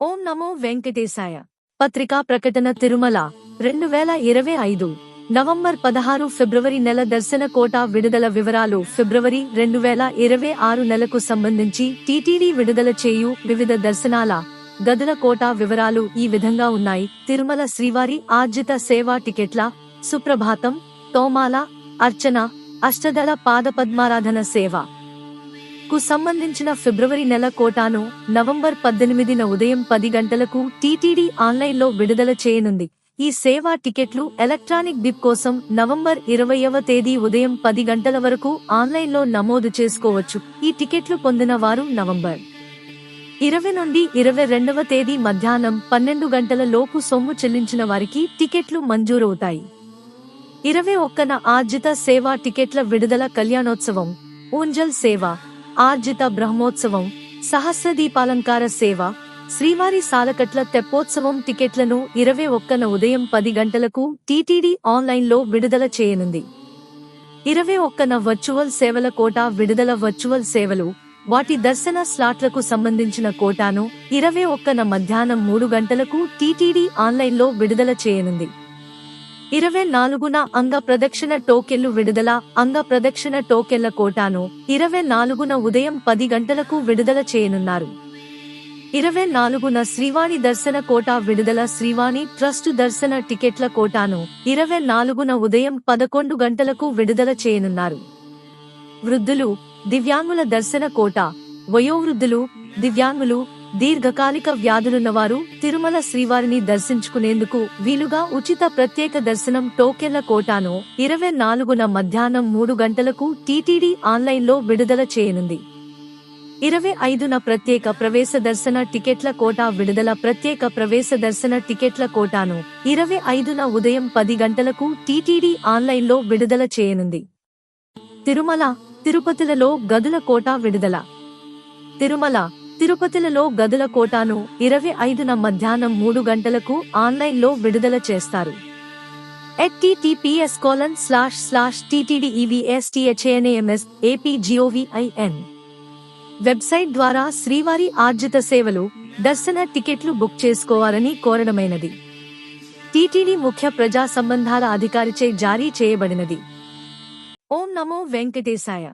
ఓం నమో వెంకటేశాయ. పత్రికా ప్రకటన తిరుమల రెండు వేల ఇరవై ఐదు నవంబర్ పదహారు ఫిబ్రవరి నెల దర్శన కోటా విడుదల వివరాలు ఫిబ్రవరి రెండు వేల ఇరవై ఆరు నెలకు సంబంధించి టీటీడీ విడుదల చేయు వివిధ దర్శనాల గదుల కోటా వివరాలు ఈ విధంగా ఉన్నాయి. తిరుమల శ్రీవారి ఆర్జిత సేవా టికెట్ల సుప్రభాతం తోమాల అర్చన అష్టదళ పాదపద్మారాధన సేవ. కు సంబంధించిన ఫిబ్రవరి నెల కోటాను నవంబర్ పద్దెనిమిదిన ఉదయం పది గంటలకు టీటీడీ ఆన్లైన్లో విడుదల చేయనుంది. ఈ సేవా టికెట్లు ఎలక్ట్రానిక్ డిప్ కోసం నవంబర్ ఇరవైవ తేదీ ఉదయం పది గంటల వరకు ఆన్లైన్లో నమోదు చేసుకోవచ్చు. ఈ టికెట్లు పొందిన వారు నవంబర్ ఇరవై నుండి ఇరవై రెండవ తేదీ మధ్యాహ్నం పన్నెండు గంటల లోపు సొమ్ము చెల్లించిన వారికి టికెట్లు మంజూరవుతాయి. ఇరవై ఒక్కన ఆర్జిత సేవా టికెట్ల విడుదల కళ్యాణోత్సవం ఊంజల్ సేవ ఆర్జిత బ్రహ్మోత్సవం సహస్రదీపాలంకార సేవ శ్రీవారి సాలకట్ల తెప్పోత్సవం టికెట్లను ఇరవై ఒక్కన ఉదయం పది గంటలకు టీటీడీ ఆన్లైన్లో విడుదల చేయనుంది. ఇరవై ఒక్కన వర్చువల్ సేవల కోటా విడుదల వర్చువల్ సేవలు వాటి దర్శన స్లాట్లకు సంబంధించిన కోటాను ఇరవై ఒక్కన మధ్యాహ్నం మూడు గంటలకు టీటీడీ ఆన్లైన్లో విడుదల చేయనుంది. ఇరవై నాలుగున అంగ ప్రదక్షిణ టోకెళ్ళు విడుదల అంగ ప్రదక్షిణ టోకెళ్ళ కోటాను ఇరవై నాలుగున ఉదయం పది గంటలకు విడుదల చేయనున్నారు. ఇరవై నాలుగున శ్రీవాణి దర్శన కోటా విడుదల శ్రీవాణి ట్రస్ట్ దర్శన టికెట్ల కోటాను ఇరవై నాలుగున ఉదయం పదకొండు గంటలకు విడుదల చేయనున్నారు. వృద్ధులు దివ్యాంగుల దర్శన కోట వయోవృద్ధులు దివ్యాంగులు దీర్ఘకాలిక వ్యాధులున్నవారు తిరుమల శ్రీవారిని దర్శించుకునేందుకు వీలుగా ఉచిత ప్రత్యేక దర్శనం టోకెన్ల కోటాను ఇరవై నాలుగున మధ్యాహ్నం మూడు గంటలకు టీటీడీ ఆన్లైన్లో విడుదల చేయనుంది. ఇరవై ఐదున ప్రత్యేక ప్రవేశ దర్శన టికెట్ల కోటా విడుదల ప్రత్యేక ప్రవేశ దర్శన టికెట్ల కోటాను ఇరవై ఐదున ఉదయం పది గంటలకు టీటీడీ ఆన్లైన్లో విడుదల చేయనుంది. తిరుమల తిరుపతిలలో గదుల కోటా విడుదల. తిరుమల తిరుపతిలలో గదుల కోటాను ఇరవై ఐదున మధ్యాహ్నం మూడు గంటలకు ఆన్లైన్లో విడుదల చేస్తారు. ఎట్టిటిపిఎస్ కోలన్ స్లాష్ స్లాష్ టిటిడిఈవిఎస్టిహెచ్ఏఎన్ఏఎంఎస్ ఏపీజిఓవిఐఎన్ వెబ్సైట్ ద్వారా శ్రీవారి ఆర్జిత సేవలు దర్శన టికెట్లు బుక్ చేసుకోవాలని కోరడమైనది. టిటిడి ముఖ్య ప్రజా సంబంధాల అధికారిచే జారీ చేయబడినది. ఓం నమో వెంకటేశాయ.